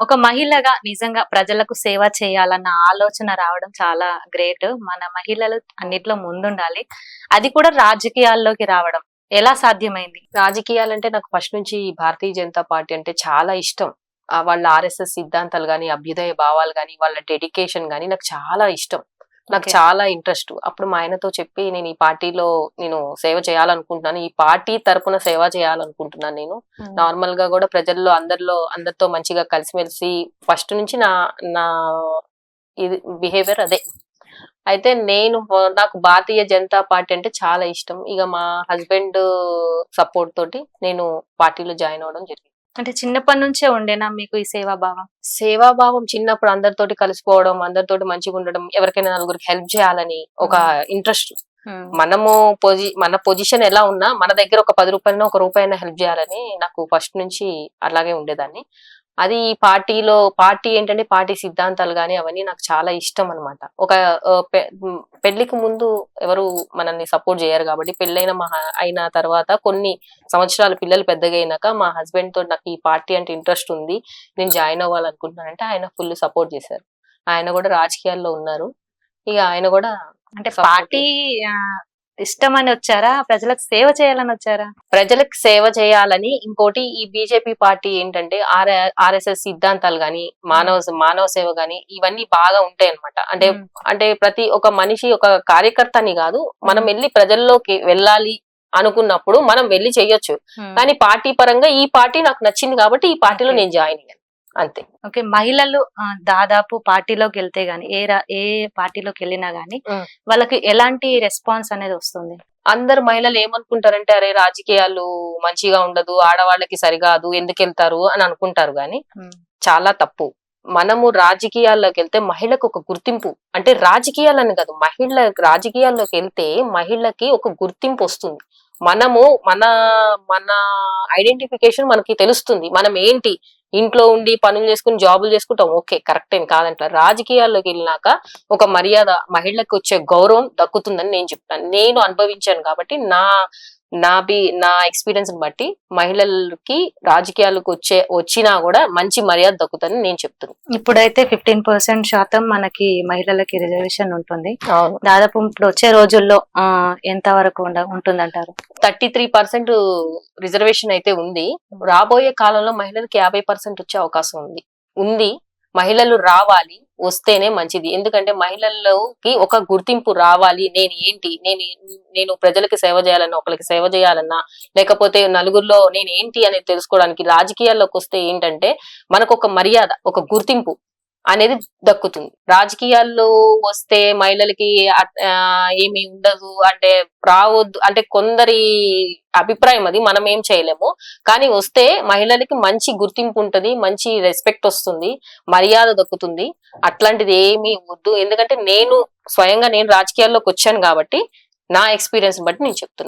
ఒక మహిళగా నిజంగా ప్రజలకు సేవ చేయాలన్న ఆలోచన రావడం చాలా గ్రేట్. మన మహిళలు అన్నిట్లో ముందుండాలి. అది కూడా రాజకీయాల్లోకి రావడం. ఎలా సాధ్యమైంది? రాజకీయాలంటే నాకు ఫస్ట్ నుంచి ఈ భారతీయ జనతా పార్టీ అంటే చాలా ఇష్టం. వాళ్ళ ఆర్ఎస్ఎస్ సిద్ధాంతాలు కానీ అభ్యుదయ భావాలు కానీ వాళ్ళ డెడికేషన్ కానీ నాకు చాలా ఇష్టం. నాకు. చాలా ఇంట్రెస్ట్. అప్పుడు మా ఆయనతో చెప్పి నేను ఈ పార్టీలో నేను సేవ చేయాలనుకుంటున్నాను. ఈ పార్టీ తరపున సేవ చేయాలనుకుంటున్నాను నేను. నార్మల్గా కూడా ప్రజల్లో అందరిలో అందరితో మంచిగా కలిసిమెలిసి ఫస్ట్ నుంచి నా నా ఇది బిహేవియర్ అదే. అయితే నేను నాకు భారతీయ జనతా పార్టీ అంటే చాలా ఇష్టం. ఇక మా హస్బెండ్ సపోర్ట్ తోటి నేను పార్టీలో జాయిన్ అవ్వడం జరిగింది. అంటే చిన్నప్పటి నుంచే ఉండేనా మీకు ఈ సేవా భావం సేవాభావం చిన్నప్పుడు అందరితోటి కలిసిపోవడం అందరితోటి మంచిగా ఉండడం ఎవరికైనా నలుగురికి హెల్ప్ చేయాలని ఒక ఇంట్రెస్ట్. మనము పొజి మన పొజిషన్ ఎలా ఉన్నా మన దగ్గర ఒక పది రూపాయలు ఒక రూపాయన హెల్ప్ చేయాలని నాకు ఫస్ట్ నుంచి అలాగే ఉండేదాన్ని. అది ఈ పార్టీలో పార్టీ ఏంటంటే పార్టీ సిద్ధాంతాలు కానీ అవన్నీ నాకు చాలా ఇష్టం అన్నమాట. ఒక పెళ్ళికి ముందు ఎవరు మనల్ని సపోర్ట్ చేయరు కాబట్టి పెళ్ళైన మా అయిన తర్వాత కొన్ని సంవత్సరాలు పిల్లలు పెద్దగా అయినాక మా హస్బెండ్తో నాకు ఈ పార్టీ అంటే ఇంట్రెస్ట్ ఉంది నేను జాయిన్ అవ్వాలనుకుంటున్నానంటే ఆయన ఫుల్ సపోర్ట్ చేశారు. ఆయన కూడా రాజకీయాల్లో ఉన్నారు. ఇక ఆయన కూడా అంటే పార్టీ ఇష్టమని వచ్చారా? ప్రజలకు సేవ చేయాలని వచ్చారా? ప్రజలకు సేవ చేయాలని ఇంకోటి ఈ బీజేపీ పార్టీ ఏంటంటే ఆర్ ఆర్ఎస్ఎస్ సిద్ధాంతాలు గాని మానవ మానవ సేవ గాని ఇవన్నీ బాగా ఉంటాయి అన్నమాట అంటే. అంటే ప్రతి ఒక మనిషి ఒక కార్యకర్త అని కాదు మనం వెళ్ళి ప్రజల్లోకి వెళ్ళాలి అనుకున్నప్పుడు మనం వెళ్ళి చెయ్యొచ్చు కానీ పార్టీ పరంగా ఈ పార్టీ నాకు నచ్చింది కాబట్టి ఈ పార్టీలో. నేను జాయిన్ అయ్యాను. అంతే. ఓకే మహిళలు దాదాపు పార్టీలోకి వెళ్తే గానీ ఏ ఏ పార్టీలోకి వెళ్ళినా గానీ. వాళ్ళకి ఎలాంటి రెస్పాన్స్ అనేది వస్తుంది? అందరు మహిళలు ఏమనుకుంటారంటే అరే రాజకీయాలు మంచిగా ఉండదు ఆడవాళ్ళకి సరికాదు ఎందుకు వెళ్తారు అని అనుకుంటారు గాని చాలా తప్పు. మనము రాజకీయాల్లోకి వెళ్తే మహిళకు ఒక గుర్తింపు అంటే రాజకీయాలని కాదు మహిళ రాజకీయాల్లోకి వెళ్తే మహిళకి ఒక గుర్తింపు వస్తుంది. మనము మన మన ఐడెంటిఫికేషన్ మనకి తెలుస్తుంది మనం ఏంటి ఇంట్లో ఉండి పనులు చేసుకుని జాబులు చేసుకుంటాం. ఓకే కరెక్ట్ ఏం కాదంట రాజకీయాల్లోకి వెళ్ళినాక ఒక మర్యాద మహిళలకు వచ్చే గౌరవం దక్కుతుందని నేను చెప్తాను. నేను అనుభవించాను కాబట్టి నా నా బి నా ఎక్స్పీరియన్స్ బట్టి మహిళలకి రాజకీయాలకు వచ్చే వచ్చినా కూడా మంచి మర్యాద దక్కుతుందని నేను చెప్తున్నాను ఇప్పుడైతే ఫిఫ్టీన్ పర్సెంట్ శాతం మనకి మహిళలకి రిజర్వేషన్ ఉంటుంది. దాదాపు ఇప్పుడు వచ్చే రోజుల్లో ఎంత వరకు ఉంటుందంటారు? థర్టీ త్రీ పర్సెంట్ రిజర్వేషన్ అయితే ఉంది. రాబోయే కాలంలో మహిళలకు యాభై పర్సెంట్ వచ్చే అవకాశం ఉంది. ఉంది. మహిళలు రావాలి వస్తేనే మంచిది. ఎందుకంటే మహిళల్లోకి ఒక గుర్తింపు రావాలి. నేను ఏంటి? నేను నేను ప్రజలకు సేవ చేయాలన్నా ఒకరికి సేవ చేయాలన్నా లేకపోతే నలుగురిలో నేను ఏంటి అనేది తెలుసుకోవడానికి రాజకీయాల్లోకి వస్తే ఏంటంటే మనకు ఒక మర్యాద ఒక గుర్తింపు. అనేది దక్కుతుంది. రాజకీయాల్లో వస్తే మహిళలకి ఏమి ఉండదు. అంటే రావద్దు. అంటే కొందరి అభిప్రాయం అది మనం ఏం చేయలేము. కానీ వస్తే మహిళలకి మంచి గుర్తింపు ఉంటుంది మంచి రెస్పెక్ట్ వస్తుంది మర్యాద దక్కుతుంది. అట్లాంటిది ఏమీ వద్దు. ఎందుకంటే నేను స్వయంగా నేను రాజకీయాల్లోకి వచ్చాను కాబట్టి నా ఎక్స్పీరియన్స్ బట్టి నేను చెప్తున్నా.